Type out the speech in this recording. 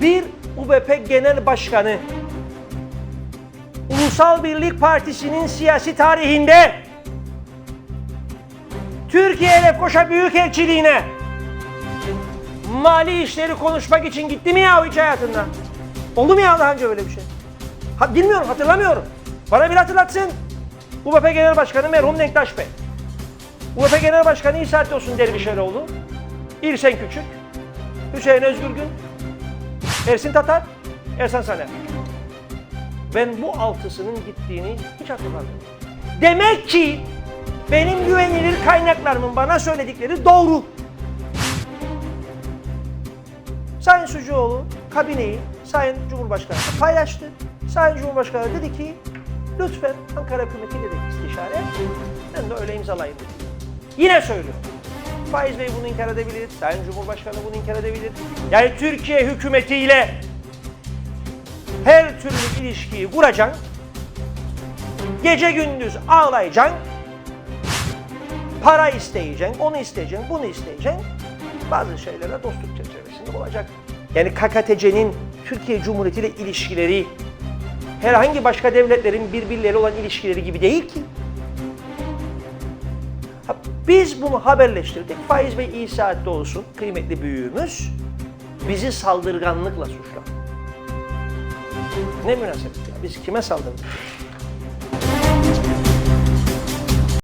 Bir UBP Genel Başkanı Ulusal Birlik Partisi'nin siyasi tarihinde Türkiye Lefkoşa Büyükelçiliğine mali işleri konuşmak için gitti mi ya hiç hayatında? Oldu mu ya daha önce böyle bir şey? Ha, bilmiyorum, hatırlamıyorum. Bana bir hatırlatsın. UBP Genel Başkanı merhum Denktaş Bey. UBP Genel Başkanı İsa olsun Dervişeroğlu. İrsen Küçük. Hüseyin Özgürgün. Ersin Tatar. Ersan Saner. Ben bu altısının gittiğini hiç hatırlamıyorum. Demek ki benim güvenilir kaynaklarımın bana söyledikleri doğru. Sayın Sucuoğlu kabineyi Sayın Cumhurbaşkanı'na paylaştı. Sayın Cumhurbaşkanı dedi ki lütfen Ankara hükümetiyle de istişare ben de öyle imzalayayım. Yine söylüyorum. Faiz Bey bunu inkar edebilir, Sayın Cumhurbaşkanı bunu inkar edebilir. Yani Türkiye hükümetiyle her türlü ilişkiyi kuracaksın. Gece gündüz ağlayacaksın. Para isteyeceksin, onu isteyeceksin, bunu isteyeceksin. Bazı şeylere dostluk çerçevesinde olacak. Yani KKTC'nin Türkiye Cumhuriyeti ile ilişkileri herhangi başka devletlerin birbirleriyle olan ilişkileri gibi değil ki. Biz bunu haberleştirdik. Faiz Bey iyi saatte olsun, kıymetli büyüğümüz bizi saldırganlıkla suçladı. Ne münasebet ya, biz kime saldırdık?